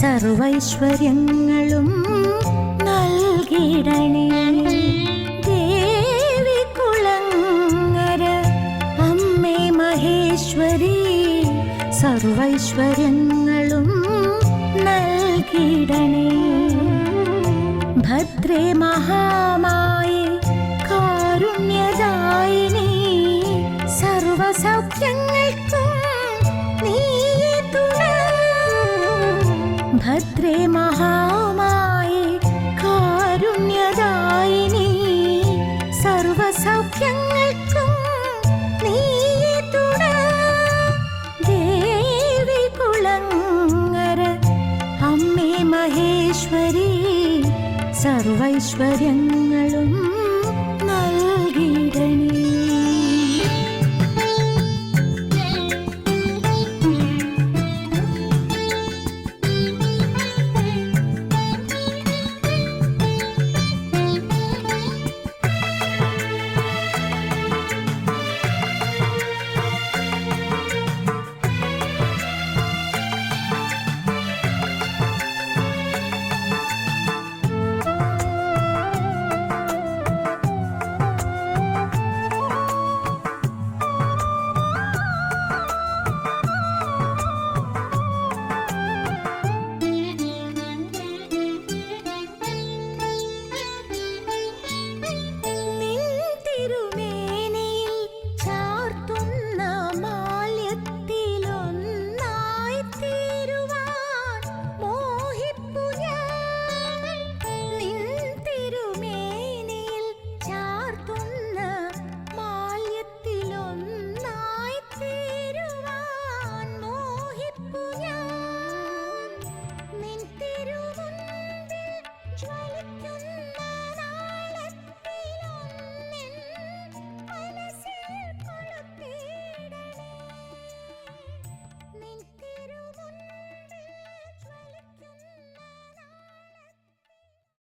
സർവൈശ്വര്യങ്ങളും നൽകിടണേ. ദേവി കുളങ്ങര അമ്മേ മഹേശ്വരി സർവൈശ്വര്യങ്ങളും നൽകിടണേ. ഭദ്രേ മഹാമായി ഭദ്രേ മഹാമായി കാരുണ്യദായിനി. സർവസൗഖ്യങ്ങൾക്കും നീ തുണ. ദേവി കുളങ്ങര അമ്മേ മഹേശ്വരി സർവൈശ്വര്യങ്ങളും